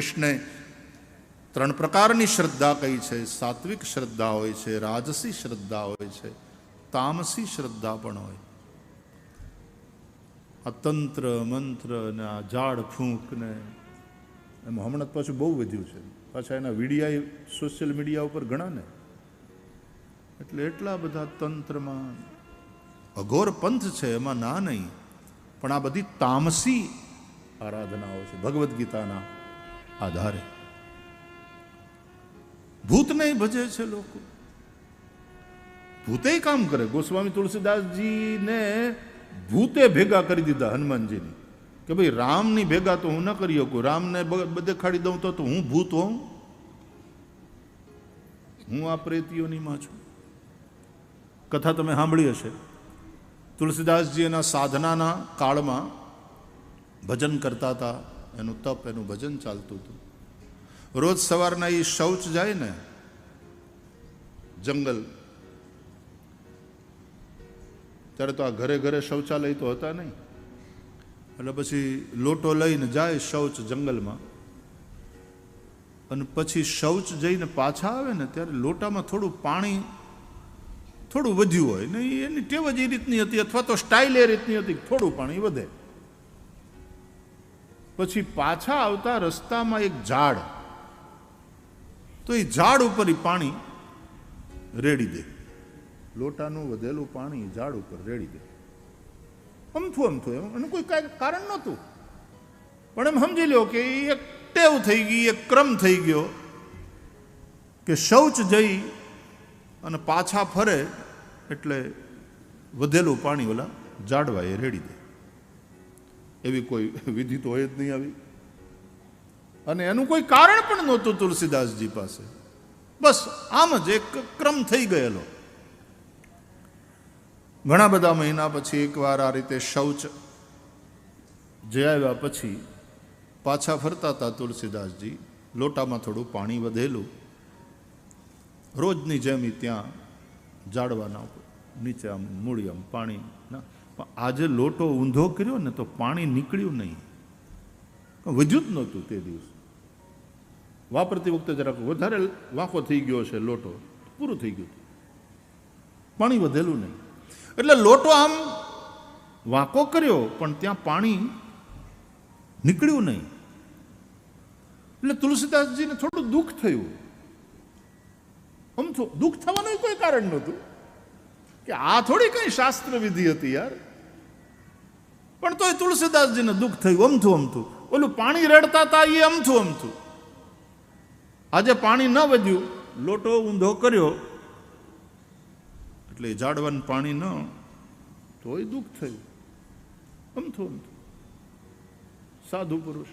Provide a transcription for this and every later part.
કૃષ્ણે ત્રણ પ્રકારની શ્રદ્ધા કઈ છે. સાત્વિક શ્રદ્ધા હોય છે, રાજસી શ્રદ્ધા હોય છે, તામસી શ્રદ્ધા પણ હોય. આ તંત્ર, મંત્ર ને આ ઝાડ ફૂંક ને એમાં હમણાં પાછું બહુ વધ્યું છે. પાછા એના વિડીયા સોશિયલ મીડિયા ઉપર ઘણા ને. એટલે એટલા બધા તંત્રમાં અઘોર પંથ છે, એમાં ના નહીં. પણ આ બધી તામસી આરાધનાઓ છે, ભગવદ્ ગીતાના. આધારે. ભૂતને ભજે છે લોકો. ભૂતે કામ કરે. ગોસ્વામી તુલસીદાસજીને ભૂતે ભેગા કરી દીધા હનુમાનજીની. કે ભાઈ, રામની ભેગા તો હું ન કરી શકું. રામને બધે ખાડી દઉં તો હું ભૂત હોઉં? હું આ પ્રેતીઓની માં છું. કથા તમે સાંભળી હશે. તુલસીદાસજી એના સાધનાના કાળમાં ભજન કરતા હતા. એનું તપ, એનું ભજન ચાલતું હતું. રોજ સવારના એ શૌચ જાય ને, જંગલ. ત્યારે તો આ ઘરે ઘરે શૌચાલય તો હતા નહીં. એટલે પછી લોટો લઈને જાય શૌચ જંગલમાં. અને પછી શૌચ જઈને પાછા આવે ને, ત્યારે લોટામાં થોડું પાણી થોડું વધ્યું હોય ને, એની ટેવ જ એ રીતની હતી, અથવા તો સ્ટાઇલ એ રીતની હતી થોડું પાણી વધે. પછી પાછા આવતા રસ્તામાં એક ઝાડ. તો એ ઝાડ ઉપર એ પાણી રેડી દે. લોટાનું વધેલું પાણી ઝાડ ઉપર રેડી દે. અમથું અમથું એમ. એનું કોઈ કાંઈ કારણ નહોતું. પણ એમ સમજી લ્યો કે એ એક ટેવ થઈ ગઈ, એક ક્રમ થઈ ગયો કે શૌચ જઈ અને પાછા ફરે એટલે વધેલું પાણી ઓલા જાડવા એ રેડી દે. એવી કોઈ વિધિ તો હોય જ નહીં આવી. અને એનું કોઈ કારણ પણ નહોતું તુલસીદાસજી પાસે. બસ આમ જ એક ક્રમ થઈ ગયેલો. ઘણા બધા મહિના પછી એકવાર આ રીતે શૌચ જે આવ્યા પછી પાછા ફરતા હતા તુલસીદાસજી, લોટામાં થોડું પાણી વધેલું. રોજની જેમ ત્યાં જાડવાના નીચે આમ મૂળી આમ પાણી ના પણ આજે લોટો ઊંધો કર્યો ને તો પાણી નીકળ્યું નહીં. વધ્યું જ નહોતું તે દિવસ. વાપરતી વખતે જરાક વધારે વાંકો થઈ ગયો છે લોટો પૂરું થઈ ગયું પાણી વધેલું નહીં. એટલે લોટો આમ વાંકો કર્યો, પણ ત્યાં પાણી નીકળ્યું નહીં. એટલે તુલસીદાસજીને થોડું દુઃખ થયું. આમ દુઃખ થવાનું કોઈ કારણ નહોતું. કે આ થોડી કઈ શાસ્ત્ર વિધિ હતી યાર? પણ તોય તુલસીદાસજીને દુઃખ થયું, અમથું અમથું. ઓલું પાણી રેડતા હતા એ અમથું અમથું. આજે પાણી ન વધ્યું, લોટો ઊંધો કર્યો, એટલે ઝાડવાનું પાણી ન, તોય દુઃખ થયું. અમથું અમથું. સાધુ પુરુષ.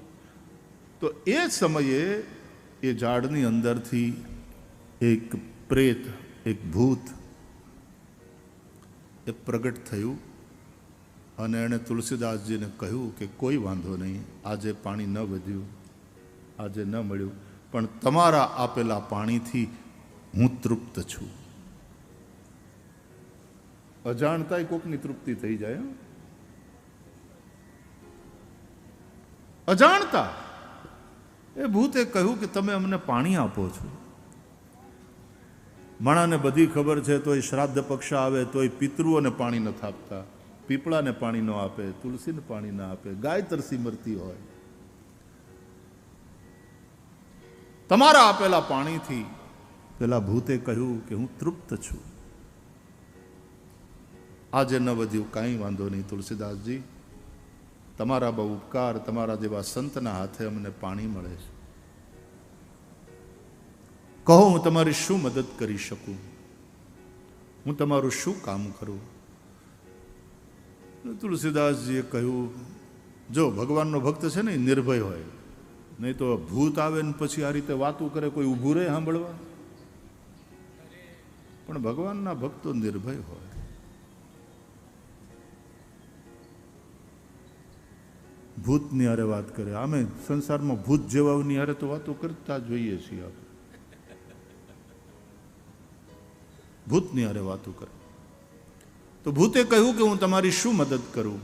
તો એ સમયે એ ઝાડની અંદરથી એક પ્રેત, એક ભૂત એ પ્રગટ થયું. અને એણે તુલસીદાસજીને કહ્યું કે કોઈ વાંધો નહીં, આજે પાણી ન વધ્યું, આજે ન મળ્યું, પણ તમારા આપેલા પાણીથી હું તૃપ્ત છું. અજાણતા કોકની તૃપ્તિ થઈ જાય? અજાણતા? એ ભૂતે કહ્યું કે તમે અમને પાણી આપો છો. માણાને બધી ખબર છે, તોય શ્રાદ્ધ પક્ષ આવે, તોય પિતૃઓને પાણી નથી આપતા પીપળાને પાણી ન આપે, તુલસીને પાણી ન આપે ગાય તરસી મરતી હોય. તમારા આપેલા પાણીથી પેલા ભૂતે કહ્યું કે હું તૃપ્ત છું. આજે ન વધ્યું કાંઈ વાંધો નહીં, તુલસીદાસજી. તમારા બહુ ઉપકાર, તમારા જેવા સંતના હાથે અમને પાણી મળે છે. કહો, હું તમારી શું મદદ કરી શકું? હું તમારું શું કામ કરું? તુલસીદાસજીએ કહ્યું, જો ભગવાનનો ભક્ત છે ને નિર્ભય હોય. નહીં તો ભૂત આવે ને પછી આ રીતે વાતું કરે, કોઈ ઊભું રહે સાંભળવા. પણ ભગવાનના ભક્તો નિર્ભય હોય. ભૂતની હારે વાત કરે. આમે સંસારમાં ભૂત જેવાની હારે તો વાતો કરતા જોઈએ છીએ આપણે. ભૂતની હારે વાતો કરે. તો ભૂતે કહ્યું કે હું તમારી શું મદદ કરું?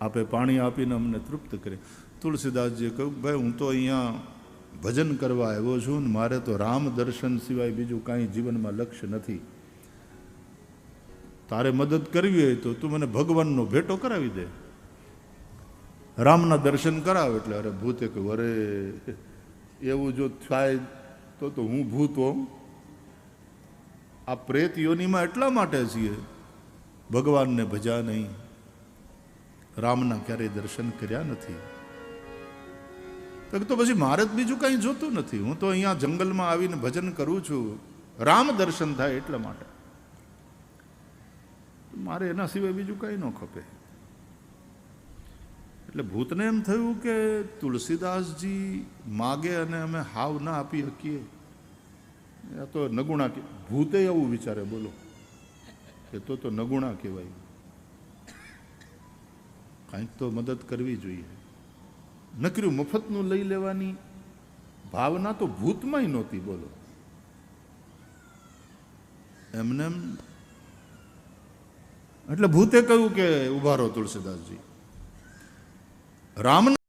આપે પાણી આપીને અમને તૃપ્ત કરે. તુલસીદાસજીએ કહ્યું, ભાઈ, હું તો અહીંયા ભજન કરવા આવ્યો છું ને મારે તો રામ દર્શન સિવાય બીજું કાંઈ જીવનમાં લક્ષ્ય નથી. તારે મદદ કરવી હોય તો તું મને ભગવાનનો ભેટો કરાવી દે. રામના દર્શન કરાવ. એટલે અરે ભૂતે કહ્યું, અરે, એવું જો થાય તો તો હું ભૂત હોઉં. આ પ્રેત યોનિમાં એટલા માટે છીએ. ભગવાનને ભજા નહીં. રામના ક્યારેય દર્શન કર્યા નથી. તો પછી મારે બીજું કાંઈ જોતું નથી. હું તો અહીંયા જંગલમાં આવીને ભજન કરું છું. રામ દર્શન થાય એટલા માટે. મારે એના સિવાય બીજું કાંઈ ન ખપે. એટલે ભૂતને એમ થયું કે તુલસીદાસજી માગે અને અમે હાવ ના આપી શકીએ. આ તો નગુણા ભૂતે એવું વિચારે, બોલો. કે તો તો નગુણા કહેવાય. કાંઈક તો મદદ કરવી જોઈએ. નકર્યું મફતનું લઈ લેવાની ભાવના તો ભૂતમાંય નહોતી, બોલો. એમને એટલે ભૂતે કહ્યું કે, ઊભા રહો તુલસીદાસજી. રામના